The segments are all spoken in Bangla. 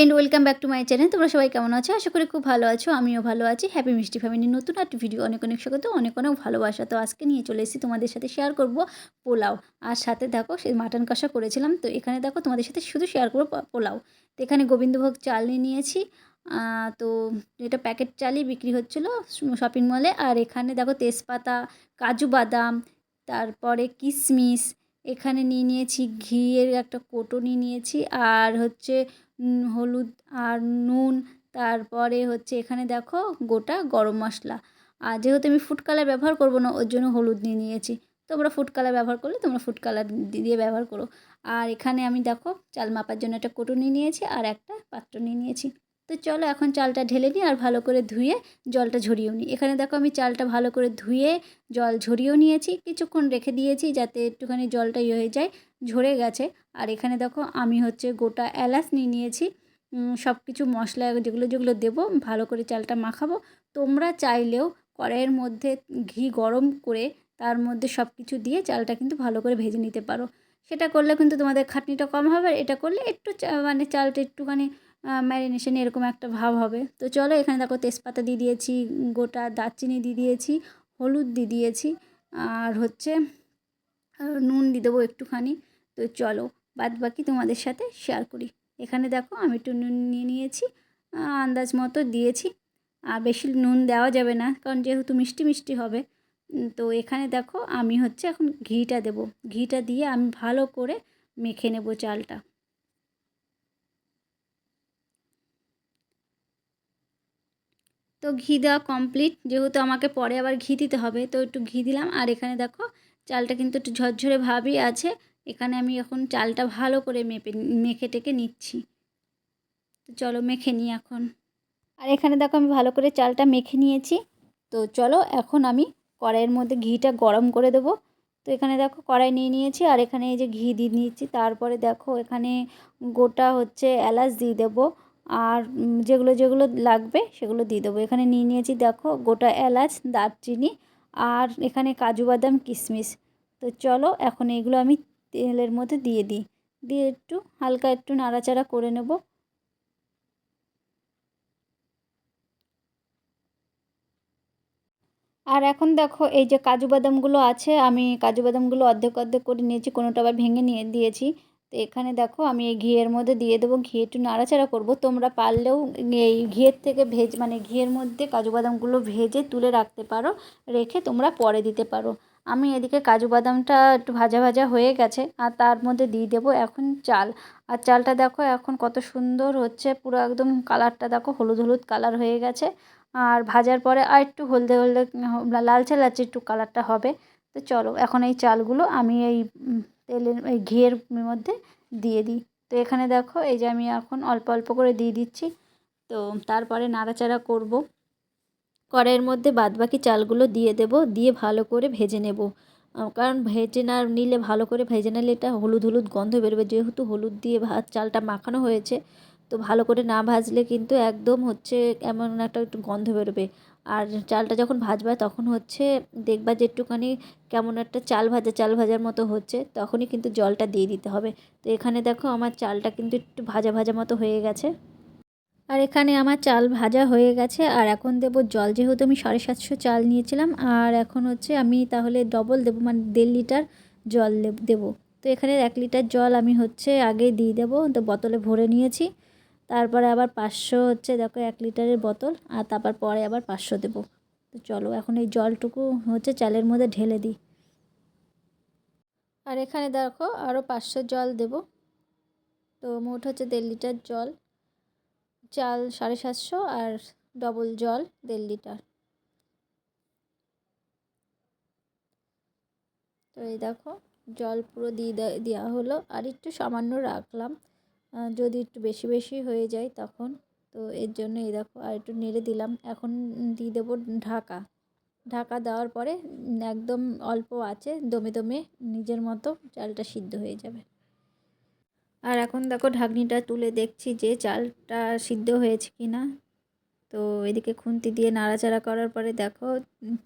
Friend welcome back to my channel তোমরা সবাই কেমন আছো? আশা করি খুব ভালো আছো, আমিও ভালো আছি। হ্যাপি মিষ্টি ফ্যামিলির নতুন একটা ভিডিও অনেক অনেক স্বাগত, অনেক অনেক ভালোবাসা। তো আজকে নিয়ে চলে এসেছি তোমাদের সাথে শেয়ার করব পোলাও। আর সাথে দেখো, সেই মাটন কষা করেছিলাম। তো এখানে দেখো, তোমাদের সাথে শুধু শেয়ার করব পোলাও। তো এখানে গোবিন্দভোগ চাল নিয়ে নিয়েছি। তো এটা প্যাকেট চালই বিক্রি হচ্ছিল শপিং মলে আর এখানে দেখো তেজপাতা, কাজু বাদাম, তারপরে কিশমিশ এখানে নিয়ে নিয়েছি ঘিয়ের একটা কোটো নিয়ে নিয়েছি, আর হচ্ছে হলুদ আর নুন, তারপরে হচ্ছে এখানে দেখো গোটা গরম মশলা। আর যেহেতু আমি ফুড কালার ব্যবহার করব না, ওর জন্য হলুদ নিয়ে নিয়েছি। তোমরা ফুড কালার ব্যবহার করলে তোমরা ফুড কালার দিয়ে ব্যবহার করো। আর এখানে আমি দেখো চাল মাপার জন্য একটা কোটো নিয়ে নিয়েছি, আর একটা পাত্র নিয়ে নিয়েছি। তো চলো এখন চালটা ঢেলে নিই আর ভালো করে ধুয়ে জলটা ঝরিয়েও নিই। এখানে দেখো আমি চালটা ভালো করে ধুয়ে জল ঝরিয়েও নিয়েছি, কিছুক্ষণ রেখে দিয়েছি যাতে একটুখানি জলটা ইয়ে হয়ে যায়, ঝরে গেছে। আর এখানে দেখো আমি হচ্ছে গোটা এলাচ নিয়ে নিয়েছি। সব কিছু মশলা যেগুলো যেগুলো দেবো, ভালো করে চালটা মাখাবো। তোমরা চাইলেও কড়াইয়ের মধ্যে ঘি গরম করে তার মধ্যে সব কিছু দিয়ে চালটা কিন্তু ভালো করে ভেজে নিতে পারো। সেটা করলে কিন্তু তোমাদের খাটনিটা কম হবে এটা করলে একটু মানে চালটা একটুখানি ম্যারিনেশন এরকম একটা ভাব হবে। তো চলো এখানে দেখো তেজপাতা দিয়ে দিয়েছি, গোটা দারচিনি দিয়ে দিয়েছি, হলুদ দিয়ে দিয়েছি, আর হচ্ছে নুন দিয়ে দেবো একটুখানি। তো চলো বাদ বাকি তোমাদের সাথে শেয়ার করি। এখানে দেখো আমি একটু নুন নিয়ে নিয়েছি আন্দাজ মতো দিয়েছি। আর বেশি নুন দেওয়া যাবে না, কারণ যেহেতু মিষ্টি মিষ্টি হবে। তো এখানে দেখো আমি হচ্ছে এখন ঘিটা দেব। ঘিটা দিয়ে আমি ভালো করে মেখে নেব চালটা। তো ঘি দেওয়া কমপ্লিট যেহেতু আমাকে পরে আবার ঘি দিতে হবে, তো একটু ঘি দিলাম। আর এখানে দেখো, চালটা কিন্তু একটু ঝরঝরে ভাবই আছে। এখানে আমি এখন চালটা ভালো করে মেপে, মেখে টেকে নিচ্ছি। তো চলো মেখে নিই এখন। আর এখানে দেখো, আমি ভালো করে চালটা মেখে নিয়েছি। তো চলো, এখন আমি কড়াইয়ের মধ্যে ঘিটা গরম করে দেবো। তো এখানে দেখো, কড়াই নিয়ে নিয়েছি। আর এখানে এই যে ঘি দিয়ে নিয়েছি, তারপরে দেখো, এখানে গোটা হচ্ছে এলাচ দিয়ে দেবো। আর যেগুলো যেগুলো লাগবে সেগুলো দিয়ে দেবো। এখানে নিয়ে নিয়েছি দেখো গোটা এলাচ, দারচিনি আর এখানে কাজু বাদাম, কিশমিশ। তো চলো এখন এগুলো আমি তেলের মধ্যে দিয়ে দিই। দিয়ে একটু হালকা একটু নাড়াচাড়া করে নেব। আর এখন দেখো এই যে কাজু বাদামগুলো আছে, আমি কাজু বাদামগুলো অর্ধেক অর্ধেক করে নিয়েছি, কোনোটা আবার ভেঙে নিয়ে দিয়েছি। তো এখানে দেখো আমি এই ঘিয়ের মধ্যে দিয়ে দেবো, ঘি একটু নাড়াচাড়া করব। তোমরা পারলেও এই ঘিয়ের থেকে ভেজ মানে ঘিয়ের মধ্যে কাজু বাদামগুলো ভেজে তুলে রাখতে পারো, রেখে তোমরা পরে দিতে পারো। আমি এদিকে কাজু বাদামটা একটু ভাজা ভাজা হয়ে গেছে, আর তার মধ্যে দিয়ে দেবো এখন চাল। আর চালটা দেখো এখন কত সুন্দর হচ্ছে, পুরো একদম কালারটা দেখো হলুদ হলুদ কালার হয়ে গেছে। আর ভাজার পরে আর একটু হলদে হলদে, লালচে লালচে একটু কালারটা হবে। তো চলো এখন এই চালগুলো আমি এই তেলের এই ঘিয়ের মধ্যে দিয়ে দিই। তো এখানে দেখো, এই যে আমি এখন অল্প অল্প করে দিয়ে দিচ্ছি। তো তারপরে নাড়াচাড়া করব। কড়াইয়ের মধ্যে বাদবাকি চালগুলো দিয়ে দেব, দিয়ে ভালো করে ভেজে নেব। কারণ ভেজে না নিলে, ভালো করে ভেজে নিলে এটা হলুদ হলুদ গন্ধ বেরোবে। যেহেতু হলুদ দিয়ে ভাত চালটা মাখানো হয়েছে, তো ভালো করে না ভাজলে কিন্তু একদম হচ্ছে এমন একটা একটু গন্ধ বেরোবে। আর চালটা যখন ভাজবা তখন হচ্ছে দেখবা যে একটুখানি কেমন একটা চাল ভাজা, চাল ভাজার মতো হচ্ছে, তখনই কিন্তু জলটা দিয়ে দিতে হবে। তো এখানে দেখো আমার চালটা কিন্তু একটু ভাজা ভাজা মতো হয়ে গেছে। আর এখানে আমার চাল ভাজা হয়ে গেছে, আর এখন দেব জল। যেহেতু আমি সাড়ে সাতশো চাল নিয়েছিলাম, আর এখন হচ্ছে আমি তাহলে ডবল দেবো মানে দেড় লিটার জল দেবো। তো এখানে এক লিটার জল আমি হচ্ছে আগে দিয়ে দেবো, তো বোতলে ভরে নিয়েছি। তারপরে আবার পাঁচশো হচ্ছে দেখো এক লিটারের বোতল, আর তারপর পরে আবার পাঁচশো দেবো। তো চলো এখন এই জলটুকু হচ্ছে চালের মধ্যে ঢেলে দিই। আর এখানে দেখো আরও পাঁচশো জল দেব। তো মোট হচ্ছে দেড় লিটার জল, চাল সাড়ে সাতশো আর ডবল জল দেড় লিটার। তো এই দেখো জল পুরো দিয়ে দেওয়া হলো। আর একটু সামান্য রাখলাম। যদি একটু বেশি বেশি হয়ে যায় তখন। তো এর জন্য এই দেখো, আর একটু নেড়ে দিলাম। এখন দিয়ে দেবো ঢাকা। ঢাকা দেওয়ার পরে একদম অল্প আছে, দমে দমে নিজের মতো চালটা সিদ্ধ হয়ে যাবে। আর এখন দেখো ঢাকনিটা তুলে দেখছি যে চালটা সিদ্ধ হয়েছে কি না তো এদিকে খুন্তি দিয়ে নাড়াচাড়া করার পরে দেখো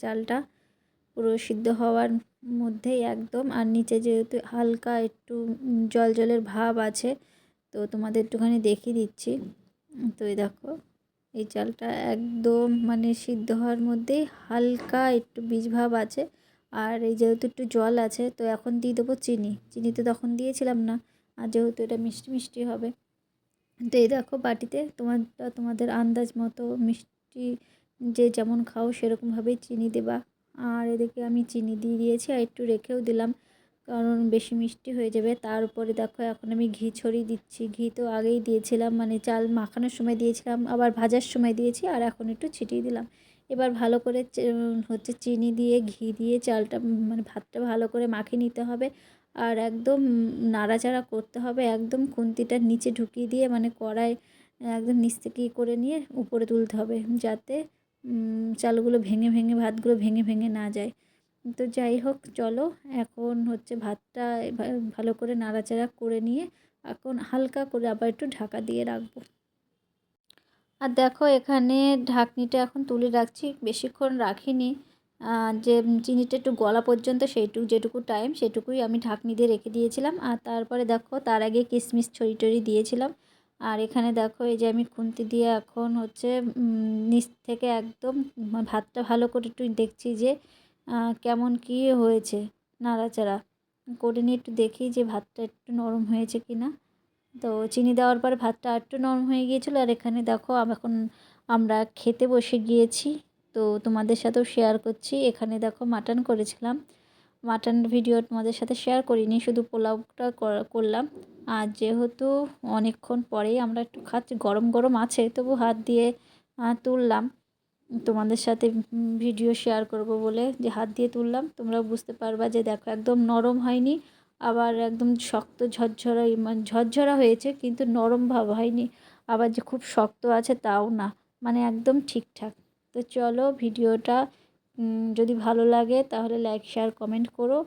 চালটা পুরো সিদ্ধ হওয়ার মধ্যেই একদম। আর নিচে যেহেতু হালকা একটু জল, জলের ভাব আছে তো তোমাদের একটুখানি দেখিয়ে দিচ্ছি। তো এই দেখো, এই চালটা একদম মানে সিদ্ধ হওয়ার মধ্যেই হালকা একটু বীজ ভাব আছে। আর এই যেহেতু একটু জল আছে, তো এখন দিয়ে দেবো চিনি। চিনি তো তখন দিয়েছিলাম না, আর যেহেতু এটা মিষ্টি মিষ্টি হবে। তো এই দেখো বাটিতে তোমারটা তোমাদের আন্দাজ মতো মিষ্টি যে যেমন খাও সেরকমভাবেই চিনি দেবা। আর এদিকে আমি চিনি দিয়ে দিয়েছি, আর একটু রেখেও দিলাম। কারণ বেশি মিষ্টি হয়ে যাবে। তার উপরে দেখো, এখন আমি ঘি ছড়িয়ে দিচ্ছি। ঘি তো আগেই দিয়েছিলাম মানে চাল মাখানোর সময় দিয়েছিলাম, আবার ভাজার সময় দিয়েছি, আর এখন একটু ছিটিয়ে দিলাম। এবার ভালো করে হচ্ছে চিনি দিয়ে, ঘি দিয়ে চালটা মানে ভাতটা ভালো করে মাখিয়ে নিতে হবে। আর একদম নাড়াচাড়া করতে হবে, একদম খুন্তিটা নিচে ঢুকিয়ে দিয়ে মানে কড়াই, একদম নিচ থেকে করে নিয়ে উপরে তুলতে হবে, যাতে চালগুলো ভেঙে ভেঙে, ভাতগুলো ভেঙে ভেঙে না যায়। তো যাই হোক, চলো। এখন হচ্ছে ভাতটা ভালো করে নাড়াচাড়া করে নিয়ে এখন হালকা করে আবার একটু ঢাকা দিয়ে রাখব। আর দেখো, এখানে ঢাকনিটা এখন তুলে রাখছি। বেশিক্ষণ রাখিনি। যে চিনিটা একটু গলা পর্যন্ত সেইটুকু যেটুকু টাইম সেটুকুই আমি ঢাকনি দিয়ে রেখে দিয়েছিলাম। আর তারপরে দেখো, তার আগে কিশমিশ ছড়ি টড়ি দিয়েছিলাম। আর এখানে দেখো, এই যে আমি খুন্তি দিয়ে এখন হচ্ছে নিচ থেকে একদম ভাতটা ভালো করে একটু দেখছি যে কেমন কী হয়েছে? নাড়াচাড়া করে নিয়ে একটু দেখি যে ভাতটা একটু নরম হয়েছে কি না। তো চিনি দেওয়ার পরে ভাতটা একটু নরম হয়ে গিয়েছিল আর এখানে দেখো এখন আমরা খেতে বসে গিয়েছি। তো তোমাদের সাথেও শেয়ার করছি। এখানে দেখো মাটন করেছিলাম। মাটন ভিডিও তোমাদের সাথে শেয়ার করিনি, শুধু পোলাওটা করলাম। আর যেহেতু অনেকক্ষণ পরেই আমরা একটু খাচ্ছি, গরম গরম আছে, তবু হাত দিয়ে তুললাম। তোমাদের সাথে ভিডিও শেয়ার করব বলে যে হাত দিয়ে তুললাম। তোমরা বুঝতে পারবা যে দেখো, একদম নরম হয়নি, আবার একদম শক্ত ঝরঝরা মানে ঝরঝরা হয়েছে কিন্তু নরম ভাব হয়নি, আবার যে খুব শক্ত আছে তাও না মানে একদম ঠিকঠাক। তো চলো ভিডিওটা যদি ভালো লাগে তাহলে লাইক শেয়ার কমেন্ট করো।